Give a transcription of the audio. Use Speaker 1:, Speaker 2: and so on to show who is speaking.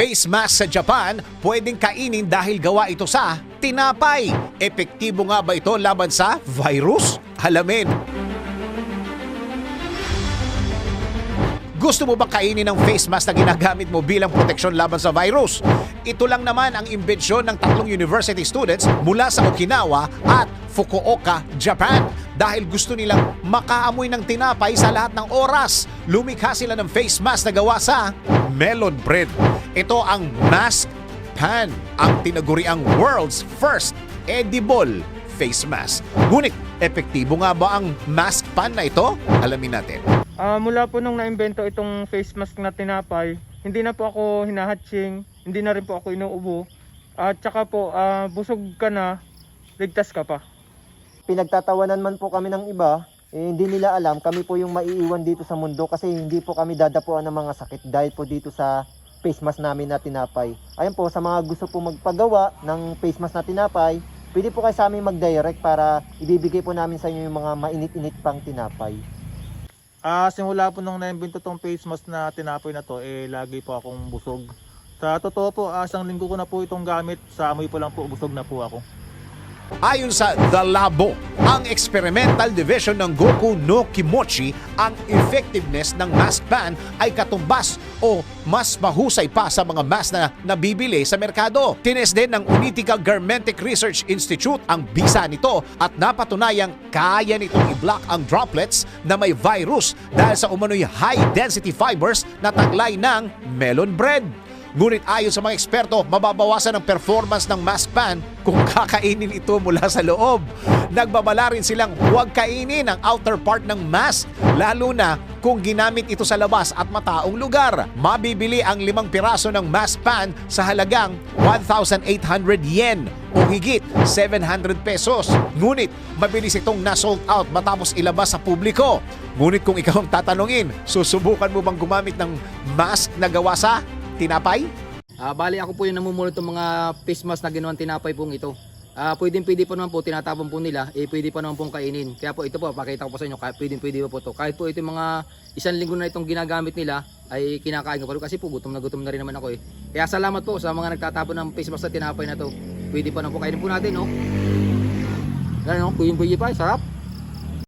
Speaker 1: Face mask sa Japan, pwedeng kainin dahil gawa ito sa tinapay. Epektibo nga ba ito laban sa virus? Alamin. Gusto mo ba kainin ng face mask na ginagamit mo bilang proteksyon laban sa virus? Ito lang naman ang imbensyon ng tatlong university students mula sa Okinawa at Fukuoka, Japan. Dahil gusto nilang makaamoy ng tinapay sa lahat ng oras. Lumikha sila ng face mask na gawa sa melon bread. Ito ang mask pan, ang tinaguriang world's first edible face mask. Ngunit, epektibo nga ba ang mask pan na ito? Alamin natin.
Speaker 2: Ah, mula po nung naimbento itong face mask na tinapay, hindi na po ako hinahatching, hindi na rin po ako inuubo. At saka po, ah, busog ka na, ligtas ka pa.
Speaker 3: Pinagtatawanan man po kami ng iba, eh, hindi nila alam, kami po yung maiiwan dito sa mundo kasi hindi po kami dadapuan ng mga sakit dahil po dito sa face mask namin na tinapay. Ayun po, sa mga gusto po magpagawa ng face mask na tinapay, pwede po kayo sa amin mag-direct para ibibigay po namin sa inyo yung mga mainit-init pang tinapay.
Speaker 2: Ah, simula po nung naimbento tong face mask na tinapay na to, eh lagi po akong busog. Sa totoo po, ah, isang linggo ko na po itong gamit, sa amoy po lang po, busog na po ako.
Speaker 1: Ayon sa The Labo, ang experimental division ng Goku no Kimochi, ang effectiveness ng mask ban ay katumbas o mas mahusay pa sa mga mask na nabibili sa merkado. Tines din ng Unitica Garmentic Research Institute ang bisa nito at napatunayang kaya nitong i-block ang droplets na may virus dahil sa umano'y high-density fibers na taglay ng melon bread. Ngunit ayon sa mga eksperto, mababawasan ang performance ng mask pan kung kakainin ito mula sa loob. Nagbabala rin silang huwag kainin ang outer part ng mask, lalo na kung ginamit ito sa labas at mataong lugar. Mabibili ang limang piraso ng mask pan sa halagang 1,800 yen o higit 700 pesos. Ngunit mabilis itong na-sold out matapos ilabas sa publiko. Ngunit kung ikaw ang tatanungin, susubukan mo bang gumamit ng mask na gawa sa tinapay?
Speaker 4: Ah, bali ako po yung namumulot ng mga face mask na ginawang tinapay pong ito. Ah, pwedeng pwede pa naman po tinatapon po nila, eh pwede pa naman pong kainin. Kaya po ito po, pakita ko po sa inyo, kahit pwedeng pwede po to. Kahit po ito yung mga isang linggo na itong ginagamit nila, ay kinakain ko pa kasi po gutom na gutom na rin naman ako eh. Kaya salamat po sa mga nagtatapon ng face mask na tinapay na to. Pwede pa naman po kainin po natin, no? Yan, no? Kuyong kuyi pa, sarap.